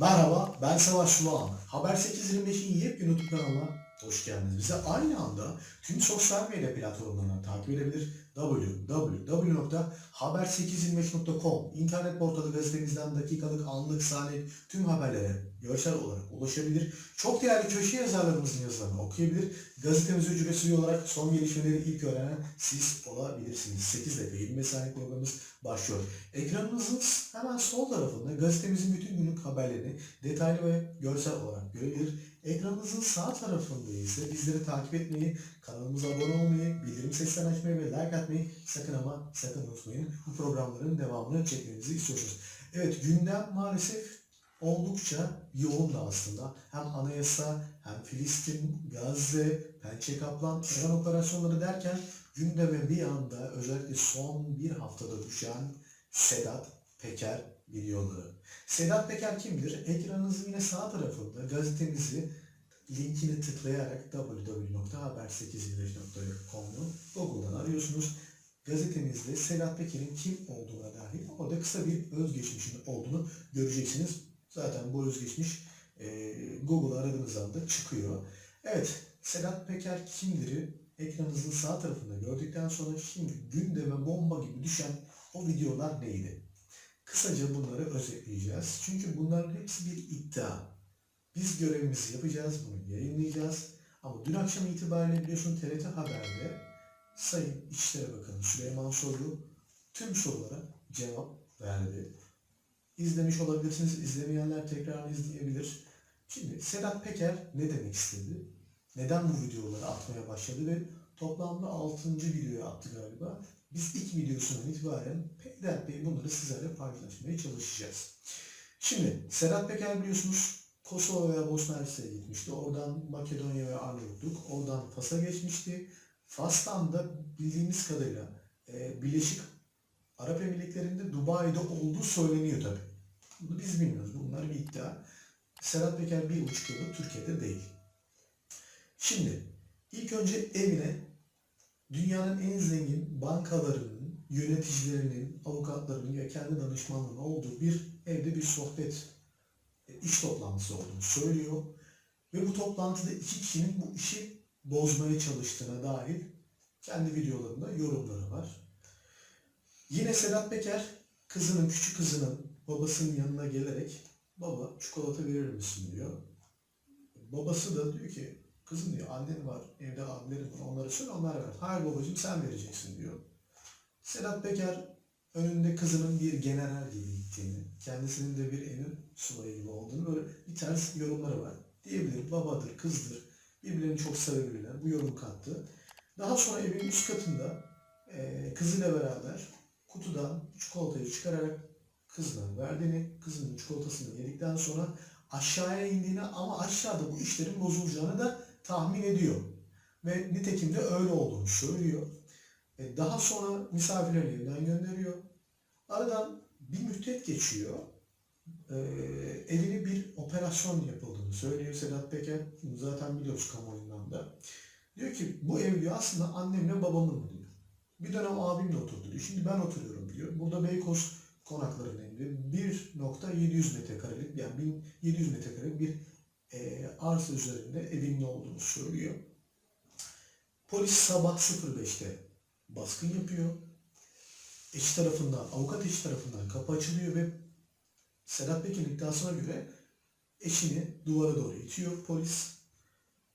Merhaba, ben Savaş Sulan. Haber 825'in yepyeni YouTube kanalına hoş geldiniz. Bize aynı anda tüm sosyal medya platformlarından takip edebilir. www.haber825.com internet portalı gazetemizden dakikalık, anlık, saniyelik tüm haberlere görsel olarak ulaşabilir. Çok değerli köşe yazarlarımızın yazılarını okuyabilir. Gazetemizi ücretsiz olarak son gelişmeleri ilk öğrenen siz olabilirsiniz. 8 dakika 25 saniye programımız başlıyor. Ekranınızın hemen sol tarafında gazetemizin bütün günlük haberlerini detaylı ve görsel olarak görebilir. Ekranınızın sağ tarafında ise bizleri takip etmeyi, kanalımıza abone olmayı, bildirim seslerini açmayı ve like atmayı sakın ama sakın unutmayın. Bu programların devamını çekmenizi istiyorsunuz. Evet gündem maalesef oldukça yoğun da aslında. Hem anayasa, hem Filistin, Gazze, Pençe Kaplan, İran operasyonları derken gündeme bir anda özellikle son bir haftada düşen Sedat Peker videoları. Sedat Peker kimdir? Ekranınızın yine sağ tarafında gazetemizi linkini tıklayarak www.haber825.com'u Google'dan arıyorsunuz. Gazetemizde Sedat Peker'in kim olduğuna dair orada kısa bir özgeçmişin olduğunu göreceksiniz. Zaten bu özgeçmiş e, Google aradığınız anda çıkıyor. Evet, Sedat Peker kimdir? Ekranınızın sağ tarafında gördükten sonra şimdi gündeme bomba gibi düşen o videolar neydi? Kısaca bunları özetleyeceğiz. Çünkü bunların hepsi bir iddia. Biz görevimizi yapacağız, bunu yayınlayacağız. Ama dün akşam itibariyle biliyorsun TRT Haber'de Sayın İçişleri Bakanı Süleyman Soylu tüm sorulara cevap verdi. İzlemiş olabilirsiniz, izlemeyenler tekrar izleyebilir. Şimdi Sedat Peker ne demek istedi? Neden bu videoları atmaya başladı ve toplamda 6. videoyu attı galiba. Biz ilk videosundan itibaren peyderpey bunları sizlerle paylaşmaya çalışacağız. Şimdi Sedat Peker biliyorsunuz Kosova veya Bosna Hersek'e gitmişti. Oradan Makedonya ve Arnavutluk, oradan Fas'a geçmişti. Fas'tan da bildiğimiz kadarıyla e, Birleşik Arap Emirlikleri'nde Dubai'de olduğu söyleniyor tabi. Bunu biz bilmiyoruz. Bunlar bir iddia. Sedat Peker bir buçuk yıldır Türkiye'de değil. Şimdi ilk önce evine dünyanın en zengin bankalarının, yöneticilerinin, avukatlarının ve kendi danışmanlığının olduğu bir evde bir sohbet, iş toplantısı olduğunu söylüyor. Ve bu toplantıda iki kişinin bu işi bozmaya çalıştığına dair kendi videolarında yorumları var. Yine Sedat Peker kızının, küçük kızının babasının yanına gelerek baba çikolata verir misin diyor. Babası da diyor ki kızım diyor annen var, evde abilerim var onlara söyle onlar ver. Hayır babacığım sen vereceksin diyor. Sedat Peker önünde kızının bir general gibi gittiğini, kendisinin de bir emir subayı gibi olduğunu böyle bir ters yorumları var. Diyebilir babadır, kızdır, birbirlerini çok sevebilirler. Bu yorum kattı. Daha sonra evin üst katında e, kızıyla beraber kutudan çikolatayı çıkararak kızına verdiğini, kızının çikolatasını yedikten sonra aşağıya indiğini ama aşağıda bu işlerin bozulacağını da tahmin ediyor. Ve nitekim de öyle olduğunu söylüyor. E, daha sonra misafirlerini evden gönderiyor. Aradan bir müddet geçiyor. E, evine bir operasyon yapıldığını söylüyor Sedat Peker. Zaten biliyoruz kamuoyundan da. Diyor ki bu ev diyor aslında annemle babamın mı diyor. Bir dönem abimle oturdu diyor. Şimdi ben oturuyorum diyor. Burada Beykoz konaklarının evinde 1.700 metrekarelik yani 1700 metrekarelik bir e, arsa üzerinde evinin olduğunu söylüyor. Polis sabah 05'te baskın yapıyor. Eş tarafından, avukat eş tarafından kapı açılıyor ve Sedat Peker'in iddiasına göre eşini duvara doğru itiyor polis.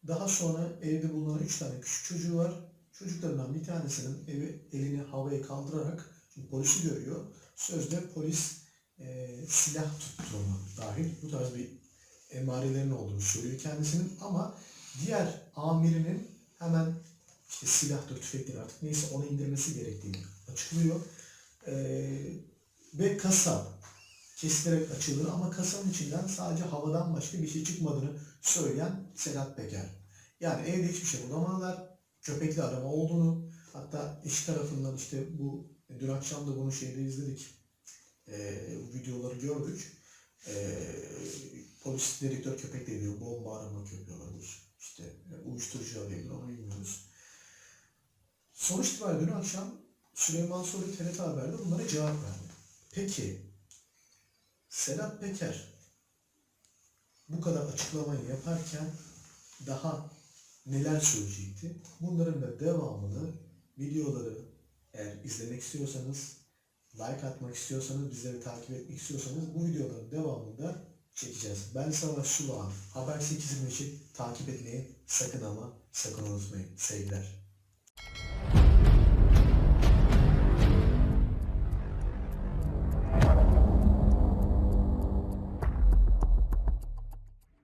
Daha sonra evde bulunan üç tane küçük çocuğu var. Çocuklarından bir tanesinin evi, elini havaya kaldırarak çünkü polisi görüyor. Sözde polis e, silah tuttuğunu dahil bu tarz bir emarelerin olduğunu söylüyor kendisinin ama diğer amirinin hemen işte silahtır, tüfektir artık neyse onu indirmesi gerektiğini açıklıyor. E, ve kasa kesilerek açılır ama kasanın içinden sadece havadan başka bir şey çıkmadığını söyleyen Sedat Peker. Yani evde hiçbir şey bulamadılar. Köpekli arama olduğunu hatta eş tarafından işte bu dün akşam da bunu şeyde izledik. E, videoları gördük. E, polis direktör köpek de diyor bomba arama köpeği olabilir. İşte e, uyuşturucu arayabilir onu. İtibariyle dün akşam Süleyman Soylu TRT Haber'de bunlara cevap verdi. Peki Sedat Peker bu kadar açıklamayı yaparken daha neler söyleyecekti? Bunların da devamını videoları eğer izlemek istiyorsanız, like atmak istiyorsanız, bizleri takip etmek istiyorsanız bu videoların devamında çekeceğiz. Ben Savaş Sulağan. Haber 8'in için takip etmeyi sakın ama sakın unutmayın. Sevgiler.